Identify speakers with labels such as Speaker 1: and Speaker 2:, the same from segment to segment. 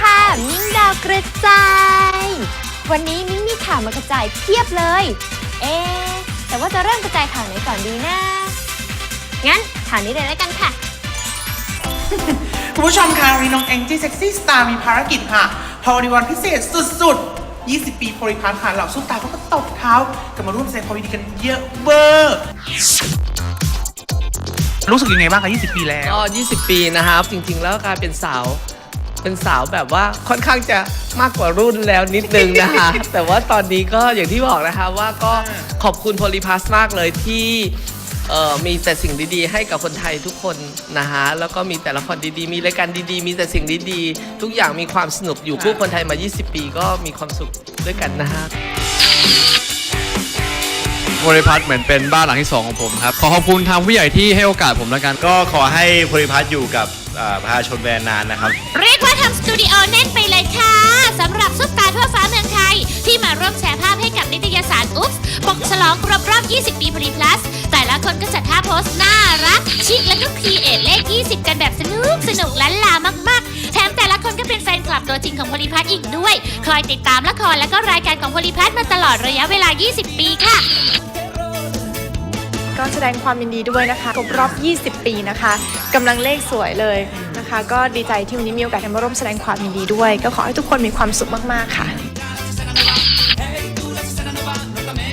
Speaker 1: ค่ะ มิ้งดาวกระจาย วันนี้มิ้งมีข่าวมากระจายเพียบเลย เอ๊ะแต่ว่าจะเริ่มกระจายข่าวไหนก่อนดีนะ งั้นข่าวนี้เลยแล้วกันค่ะ
Speaker 2: คุณผู้ชมคะวันนี้น้องแองจี้เซ็กซี่สตาร์มีภารกิจค่ะพอในวันพิเศษสุดๆ 20 ปีโพลิพัทค่ะเหล่าซุปตาเขาก็ตบเท้ากันมาร่วมแสดงความยินดีกันเยอะเวอร์รู้สึกยังไงบ้างคะ 20 ปีแล้ว
Speaker 3: ก็ 20 ปีนะครับ จริง ๆ แล้วกลายเป็นสาว เป็นสาวแบบว่าค่อนข้างจะมากกว่ารุ่นแล้วนิดนึงนะคะ แต่ว่าตอนนี้ก็อย่างที่บอกนะคะว่าก็ขอบคุณโพลิพัสมากเลยที่เอ่อมีแต่สิ่งดีๆ ให้กับคนไทยทุกคนนะฮะแล้วก็มีแต่ละครดีๆ มีรายการดีๆ มีแต่สิ่งดีๆ ทุกอย่างมีความสนุกอยู่คู่คนไทยมา 20 ปีก็มีความสุขด้วยกันนะฮะ
Speaker 4: บริพัตรเหมือนเป็นบ้านหลังที่สองของผมครับ ขอขอบคุณทางผู้ใหญ่ที่ให้โอกาสผมแล้วกัน
Speaker 5: ก็ขอให้พลิพัฒน์อยู่กับ อ่าชนแวนนานนะครับ
Speaker 6: เรียกว่าทำสตูดิโอแน่นไปเลยค่ะสำหรับซุปตาทั่วฟ้าเมืองไทย ที่มาร่วมแชร์ภาพให้กับนิตยสารอุ๊บปกฉลองครบรอบ 20 ปีพลีพลัส แต่ละคนก็จัดท่าโพสต์น่ารัก ชิคและก็ครีเอทเลข 20 กันแบบสนุกสนุกล้านลามากๆ แถมแต่ละคนก็เป็นแฟนคลับตัวจริงของพลีพัทอีกด้วย คอยติดตามละครและก็รายการของพลีพัทมาตลอดระยะเวลา 20 ปีค่ะ
Speaker 7: ก็แสดงความยินดีด้วยนะคะครบรอบ 20 ปีนะคะกำลังเลขสวยเลยนะคะ ก็ดีใจที่วันนี้มีโอกาสได้มาร่วมแสดงความยินดีด้วย ก็ขอให้ทุกคนมีความสุขมากๆค่ะ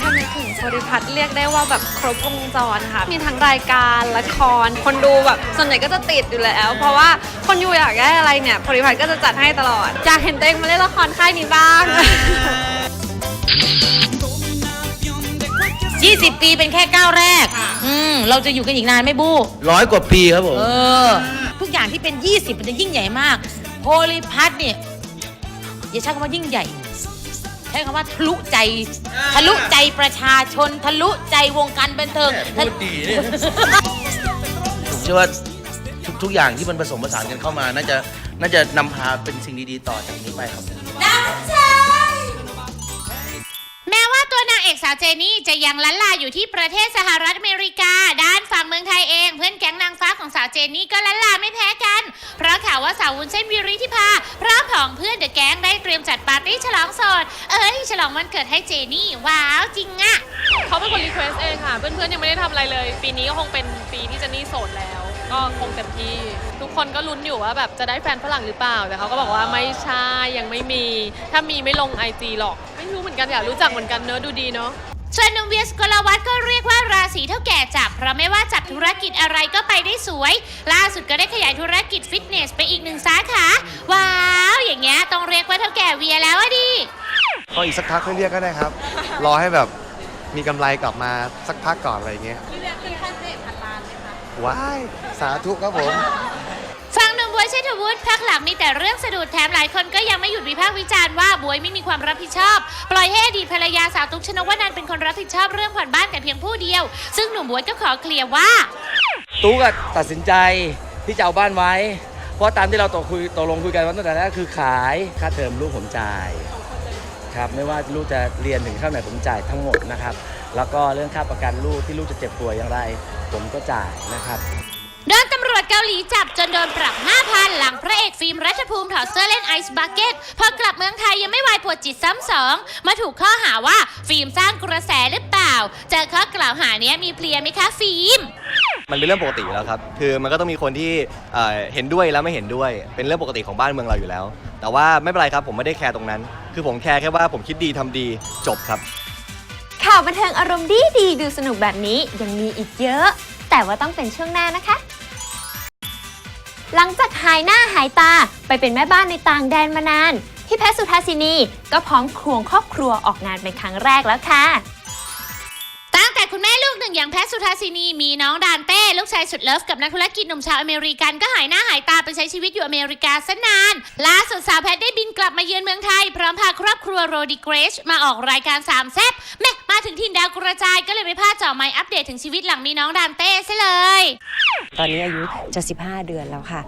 Speaker 8: ถ้านึกถึงโพลิพัทเรียกได้ว่าแบบครบวงจรค่ะ มีทั้งรายการละคร คนดูแบบส่วนใหญ่ก็จะติดอยู่แล้ว เพราะว่าคนอยู่อยากได้อะไรเนี่ยโพลิพัทก็จะจัดให้ตลอดอยากเห็นตัวเองมาเล่นละครค่ายนี้บ้าง
Speaker 9: 20 ปีเป็นแค่ก้าวแรก อืมเราจะอยู่กันอีกนานไหม่บู้
Speaker 5: ร้อยกว่าปีครับผม
Speaker 9: เออ ทุกอย่างที่เป็น 20 มันจะยิ่งใหญ่มาก โพลิพัทเนี่ยอย่าใช้คำว่ายิ่งใหญ่ ใช้คำว่าทะลุใจ ทะลุใจประชาชน ทะลุใจวงการบันเทิง
Speaker 5: พูดดีเนี่ย ผมเชื่อว่าทุกทุกอย่างที่มันผสมผสานกันเข้ามา น่าจะน่าจะนำพาเป็นสิ่งดีๆต่อจากนี้ไปครับ
Speaker 6: สาวเจนี่จะยังลันลาอยู่ที่ประเทศสหรัฐอเมริกา ด้านฝั่งเมืองไทยเอง เพื่อนแก๊งนางฟ้าของสาวเจนี่ก็ลันลาไม่แพ้กัน เพราะข่าวว่าสาววุ้นเส้นวิริธิภาพร้อมผองเพื่อนเดอะแก๊งได้เตรียมจัดปาร์ตี้ฉลองโสด เอ้ย ฉลองวันเกิดให้เจนี่ ว้าวจริงอะ
Speaker 8: เขาเป็นคนรีเควสเองค่ะ เพื่อนๆยังไม่ได้ทำอะไรเลย ปีนี้ก็คงเป็นปีที่เจนนี่โสดแล้ว ก็คงเต็มที่ ทุกคนก็ลุ้นอยู่ว่าแบบจะได้แฟนฝรั่งหรือเปล่า แต่เขาก็บอกว่าไม่ใช่ยังไม่มี ถ้ามีไม่ลงไอจีหรอก ไม่รู้เหมือนกันอยากรู้จักเหมือนกันเนอะดูดีเนอะ
Speaker 6: ส่วนหนุ่มเวียสกลวัฒน์ก็เรียกว่าราศีเท่าแก่จับ เพราะไม่ว่าจับธุรกิจอะไรก็ไปได้สวย ล่าสุดก็ได้ขยายธุรกิจฟิตเนสไปอีกหนึ่งสาขา ว้าว อย่างเงี้ยต้องเรียกว่าเท่าแก่เวียแล้วอะดิ
Speaker 10: ก็อีกสักพักค่อยเรียกก็ได้ครับ รอให้แบบมีกำไรกลับมาสักพักก่อนอะไรเงี้ย ว้าย สาธุครับผม
Speaker 6: ฟังหนุ่มบวยเชษฐวุฒิพักหลังมีแต่เรื่องสะดุดแถมหลายคนก็ยังไม่หยุดวิพากษ์วิจารณ์ว่าบวยไม่มีความรับผิดชอบ ปล่อยให้อดีตภรรยาสาวตุ๊กชนกวนันท์เป็นคนรับผิดชอบเรื่องผ่อนบ้านแต่เพียงผู้เดียว ซึ่งหนุ่มบวยก็ขอเคลียร์ว่า
Speaker 3: ตุ๊กอะตัดสินใจที่จะเอาบ้านไว้ เพราะตามที่เราตกคุยตกลงคุยกันว่าตั้งแต่แรกคือขายค่าเทอมลูกผมจ่ายครับไม่ว่าลูกจะเรียนถึงเท่าไหร่ผมจ่ายทั้งหมดนะครับ แล้วก็เรื่องค่าประกันลูกที่ลูกจะเจ็บป่วยอย่างไร ผมก็จ่ายนะครับ
Speaker 6: โดนตำรวจเกาหลีจับจนโดนปรับ5,000หลังพระเอกฟิล์มรัชภูมิถอดเสื้อเล่นไอซ์บักเก็ตพอกลับเมืองไทยยังไม่วายปวดจิตซ้ำสอง มาถูกข้อหาว่าฟิล์มสร้างกระแสหรือเปล่า เจอข้อกล่าวหาเนี้ยมีเพลียไหมคะฟิล์ม
Speaker 10: มันเป็นเรื่องปกติอยู่แล้วครับ คือมันก็ต้องมีคนที่เอ่อเห็นด้วยแล้วไม่เห็นด้วย เป็นเรื่องปกติของบ้านเมืองเราอยู่แล้ว แต่ว่าไม่เป็นไรครับผมไม่ได้แคร์ตรงนั้น คือผมแคร์แค่ว่าผมคิดดีทำดีจบครับ
Speaker 1: ข่าวบันเทิงอารมณ์ดีดีดูสนุกแบบนี้ยังมีอีกเยอะ แต่ว่าต้องเป็นช่วงหน้านะคะ หลังจากหายหน้าหายตาไปเป็นแม่บ้านในต่างแดนมานาน พี่แพทย์สุธาสินีก็พร้อมควงครอบครัวออกงานเป็นครั้งแรกแล้วค่ะ
Speaker 6: หนึ่งอย่างแพทสุธาสินีมีน้องดานเต้ลูกชายสุดเลิฟกับนักธุรกิจหนุ่มชาวอเมริกันก็หายหน้าหายตาไปใช้ชีวิตอยู่อเมริกาซะนาน ล่าสุดสาวแพทได้บินกลับมาเยือนเมืองไทย พร้อมพาครอบครัวโรดิเกรชมาออกรายการสามแซบแม่มาถึงถิ่นดาวกระจายก็เลยไม่พลาดเจ่อไม้อัปเดตถึงชีวิตหลังมีน้องดานเต้ซะเลย
Speaker 11: ตอนนี้อายุจะ 15 เดือนแล้วค่ะ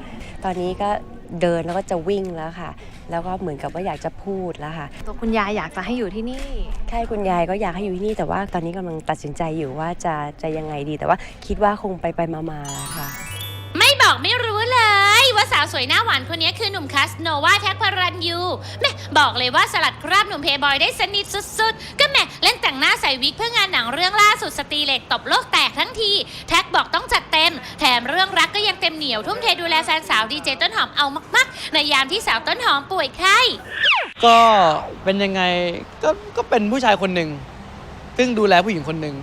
Speaker 11: ตอนนี้ก็เดินแล้วก็จะวิ่งแล้วค่ะ แล้วก็เหมือนกับว่าอยากจะพูดแล้วค่ะ
Speaker 7: ตัวคุณยายอยากจะให้อยู่ที่นี่
Speaker 11: ใช่คุณยายก็อยากให้อยู่ที่นี่แต่ว่าตอนนี้กำลังตัดสินใจอยู่ว่าจะจะยังไงดี แต่ว่าคิดว่าคงไปไปมาๆค่ะ
Speaker 6: ไม่บอกไม่รู้เลย ว่าสาวสวยหน้าหวานคนนี้คือหนุ่มคัสโนวาแท็กพารันยูแม่บอกเลยว่าสลัดคราบหนุ่มเพย์บอยได้สนิทสุดๆ ก็ ใส่วิกเพื่องานหนังเรื่องล่าสุดสตรีเหล็กตบโลกแตกทั้งที แท็กบอกต้องจัดเต็ม แถมเรื่องรักก็ยังเต็มเหนียวทุ่มเทดูแลแฟนสาวดีเจต้นหอมเอามากๆ ในยามที่สาวต้นหอมป่วยไข้
Speaker 12: ก็เป็นยังไงก็ก็เป็นผู้ชายคนหนึ่งซึ่งดูแลผู้หญิงคนหนึ่ง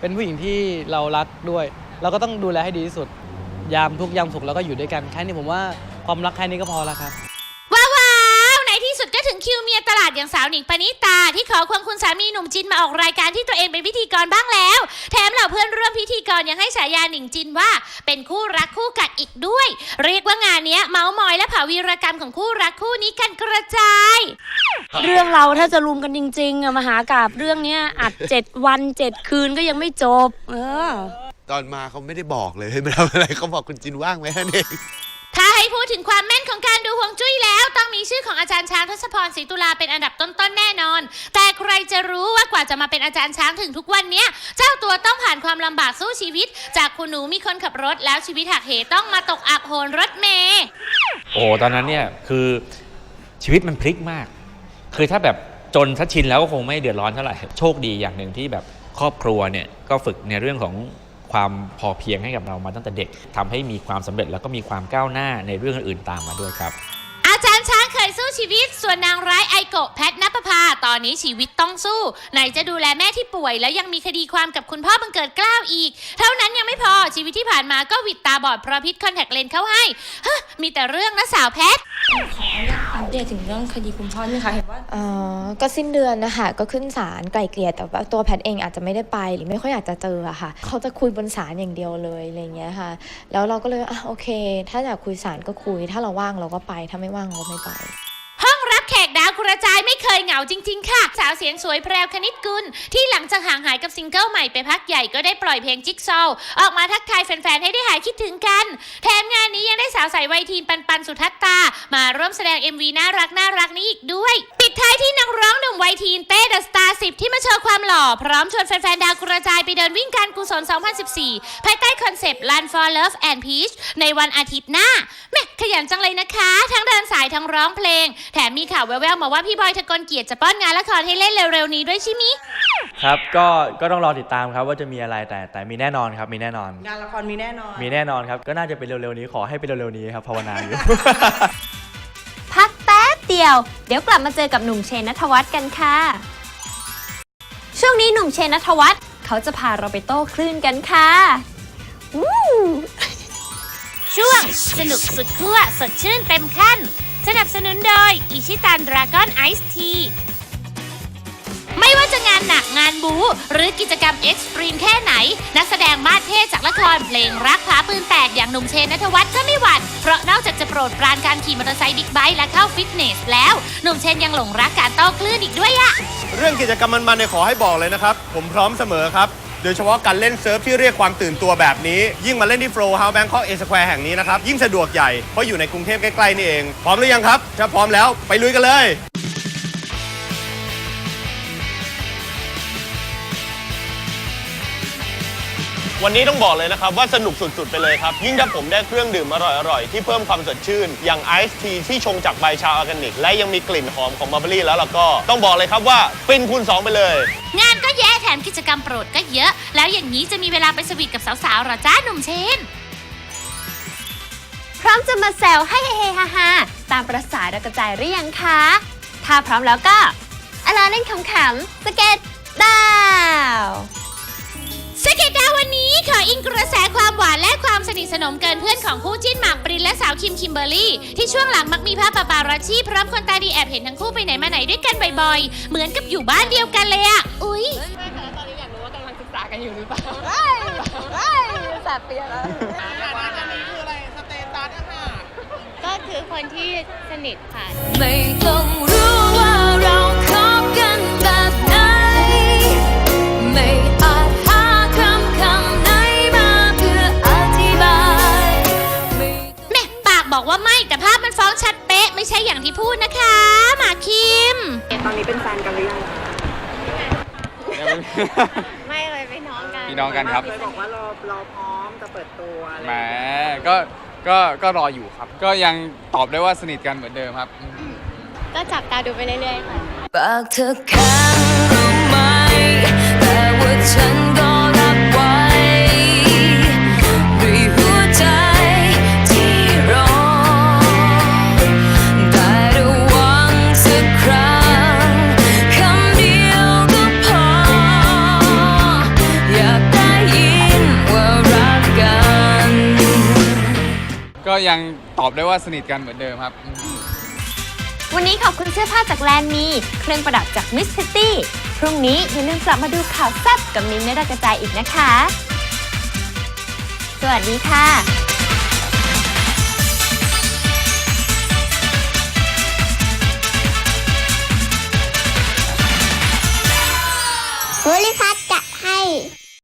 Speaker 12: เป็นผู้หญิงที่เรารักด้วย เราก็ต้องดูแลให้ดีที่สุด ยามทุกข์ยามสุขเราก็อยู่ด้วยกันแค่นี้ผมว่าความรักแค่นี้ก็พอแล้วครับ
Speaker 6: คิวเมียตลาดอย่างสาวหนิงปณิตา ที่ขอควงคุณสามีหนุ่มจินมาออกรายการที่ตัวเองเป็นพิธีกรบ้างแล้ว แถมเหล่าเพื่อนร่วมพิธีกรยังให้ฉายาหนิงจินว่า เป็นคู่รักคู่กัดอีกด้วย เรียกว่างานเนี้ยเมาส์มอยและเผาวีรกรรมของคู่รักคู่นี้กันกระจาย
Speaker 13: เรื่องเราถ้าจะรุมกันจริงๆอะมหากราบเรื่องเนี้ยอัดเจ็ดวันเจ็ดคืนก็ยังไม่จบ เออ
Speaker 14: ตอนมาเขาไม่ได้บอกเลยให้มาทำอะไรเขาบอกคุณจินว่างไหมฮะเนี่ย
Speaker 6: ถ้าให้พูดถึงความแม่นของการดูฮวงจุ้ยแล้ว ต้องมีชื่อของอาจารย์ช้างทศพรศรีตุลาเป็นอันดับต้นๆแน่นอน แต่ใครจะรู้ว่ากว่าจะมาเป็นอาจารย์ช้างถึงทุกวันเนี้ยเจ้าตัวต้องผ่านความลำบากสู้ชีวิต จากคุณหนูมีคนขับรถแล้วชีวิตหักเหต้องมาตกอับโหนรถเมย์
Speaker 15: โอ้ตอนนั้นเนี่ยคือชีวิตมันพลิกมาก คือถ้าแบบจนทัชินแล้วก็คงไม่เดือดร้อนเท่าไหร่โชคดีอย่างหนึ่งที่แบบครอบครัวเนี่ยก็ฝึกในเรื่องของ ความพอเพียงให้กับเรามาตั้งแต่เด็กทำให้มีความสำเร็จแล้วก็มีความก้าวหน้าในเรื่องอื่นๆตามมาด้วยครับ
Speaker 6: อาจารย์ช้างเคยสู้ชีวิต ส่วนนางร้ายไอโกะแพทนปภาตอนนี้ชีวิตต้องสู้ ไหนจะดูแลแม่ที่ป่วย แล้วยังมีคดีความกับคุณพ่อบังเกิดกล้าวอีก เท่านั้นยังไม่พอชีวิตที่ผ่านมาก็วิดตาบอดเพราะพิษคอนแทคเลนส์เข้าให้ฮมีแต่เรื่องนะสาวแพท
Speaker 13: อั ปเดตถึงเรื่องคดีคุณพ่อนี่ค่ะเห็นว่า
Speaker 7: เอ่อก็สิ้นเดือนนะคะก็ขึ้นศาลไกล่เกลี่ยแต่ว่าตัวแพทเองอาจจะไม่ได้ไปหรือไม่ค่อยอยากจะเจออะค่ะ เขาจะคุยบนศาลอย่างเดียวเลยอะไรเงี้ยค่ะ แล้วเราก็เลยอะโอเค ถ้าอยากคุยศาลก็คุย ถ้าเราว่างเราก็ไป ถ้าไม่ว่างเราก็ไม่ไป
Speaker 6: แขกดาวกระจายไม่เคยเหงาจริง ๆ ค่ะ สาวเสียงสวยแพรวคณิตกุล ที่หลังจากห่างหายกับซิงเกิลใหม่ไปพักใหญ่ก็ได้ปล่อยเพลงจิ๊กซอว์ออกมาทักทายแฟน ๆ ให้ได้หายคิดถึงกัน แถมงานนี้ยังได้สาวใสวัยทีนปันปันสุทัตตา มาร่วมแสดง MV น่ารักน่ารักนี้อีกด้วย ปิดท้ายที่นักร้องหนุ่มวัยทีนเต้เดอะสตาร์สิที่มาโชว์ความหล่อ พร้อมชวนแฟนๆดาวกระจายไปเดินวิ่งการกุศล 2014 ภายใต้คอนเซปต์ Run for Love and Peace ในวันอาทิตย์หน้าแม่ขยันจังเลยนะคะทั้งเนสายทั้งร้องเพลง แถมมีข่าวแว่วๆมาว่าพี่บอยทะกลเกียรติจะป้อนงานละครให้เล่นเร็วๆนี้ด้วยใช่ไหม
Speaker 12: ครับก็ก็ต้องรอติดตามครับว่าจะมีอะไรแต่แต่มีแน่นอนครับมีแน่นอน
Speaker 9: งานละครมีแน่นอน
Speaker 12: มีแน่นอนครับก็น่าจะเป็นเร็วๆนี้ขอให้เป็นเร็วๆนี้ครับภาวนาอยู่
Speaker 1: พักแป๊บเดียว เดี๋ยวกลับมาเจอกับหนุ่มเชนนัทวัฒน์กันค่ะ ช่วงนี้หนุ่มเชนนัทวัฒน์เขาจะพาเราไปโต้คลื่นกันค่ะ วู้
Speaker 6: ช่วง สนุกสุดขั้วสดชื่นเต็มขั้น สนับสนุนโดยอิชิตันดราก้อนไอซ์ทีไม่ว่าจะงานหนักงานบู หรือกิจกรรมเอ็กซ์ตรีมแค่ไหน นักแสดงมาสเท่จากละครเพลงรักพาปืนแตกอย่างหนุ่มเชนนัทวัฒน์ก็ไม่หวั่น เพราะนอกจากจะโปรดปรานการขี่มอเตอร์ไซค์บิ๊กไบค์และเข้าฟิตเนสแล้ว หนุ่มเชนยังหลงรักการโต้คลื่นอีกด้วยอะ
Speaker 14: เรื่องกิจกรรมมันๆเนี่ยขอให้บอกเลยนะครับ ผมพร้อมเสมอครับ โดยเฉพาะการเล่นเซิร์ฟที่เรียกความตื่นตัวแบบนี้ ยิ่งมาเล่นที่โฟล์เฮาส์แบงคอกเอสแควร์แห่งนี้นะครับ ยิ่งสะดวกใหญ่ เพราะอยู่ในกรุงเทพใกล้ ๆ นี่เอง พร้อมหรือยังครับ ถ้าพร้อมแล้วไปลุยกันเลยวันนี้ต้องบอกเลยนะครับว่าสนุกสุด ๆ ไปเลยครับ ยิ่งถ้าผมได้เครื่องดื่มอร่อย ๆ ที่เพิ่มความสดชื่น อย่างไอซ์ทีที่ชงจากใบชาออร์แกนิก และยังมีกลิ่นหอมของมาร์เบอรี่แล้วล่ะก็ ต้องบอกเลยครับว่าฟินคูณ2ไปเลย
Speaker 6: งานก็แย่ แถมกิจกรรมโปรดก็เยอะ แล้วอย่างนี้จะมีเวลาไปสวีทกับสาวๆเหรอจ้าหนุ่มเชน
Speaker 1: พร้อมจะมาแซวให้เฮฮาฮาๆตามประสาดาวกระจายหรือยังคะ ถ้าพร้อมแล้วก็อลาเล่นขำๆสเก็ตดาว
Speaker 6: สเก็ตดาววันนี้ขออิงกระแสความหวานและความสนิทสนมเกินเพื่อนของคู่จิ้นหมากปรินและสาวคิมคิมเบอร์รี่ ที่ช่วงหลังมักมีภาพปาปาราชีพร้อมคนตาดีแอบเห็นทั้งคู่ไปไหนมาไหนด้วยกันบ่อยๆ เหมือนกับอยู่บ้านเดียวกันเลยอะอุ๊ย
Speaker 8: กษากันอยู่หรือเปล่า
Speaker 1: สาเปียแล้ว
Speaker 8: ก็คือคนที่สนิทค่ะ
Speaker 13: ไม่ต้องรู้ว่าเราคบกันแบบไหน ไม่อาจหาคำคำไหนมาเพื่ออธิบาย
Speaker 6: แม่ปากบอกว่าไม่แต่ภาพมันฟ้องชัดเป๊ะ ไม่ใช่อย่างที่พูดนะคะ หมากคิม
Speaker 7: ตอนนี้เป็นแฟนกันหรือยัง
Speaker 8: ไม่เลยเป็นน้องกัน
Speaker 4: พี่น้องกันครับ
Speaker 7: เคยบอกว่ารอรอพร้อมจะเปิดตัว
Speaker 4: แหมก็
Speaker 16: ก็ก็รออยู่ครับ ก็ยังตอบได้ว่าสนิทกันเหมือนเดิมครับ
Speaker 13: ก็จับตาดูไปเรื่อยๆค่ะ
Speaker 17: ปากเธอแข็งรู้ไหมแต่ว่าฉัน
Speaker 16: ยังตอบได้ว่าสนิทกันเหมือนเดิมครับ
Speaker 1: วันนี้ขอบคุณเสื้อผ้าจากแลนมี เครื่องประดับจากมิสซิตี้พรุ่งนี้อย่าลืมกลับมาดูข่าวแซ่บกับมิ้นท์ในรักกระจายอีกนะคะ สวัสดีค่ะ
Speaker 13: โพลิพัท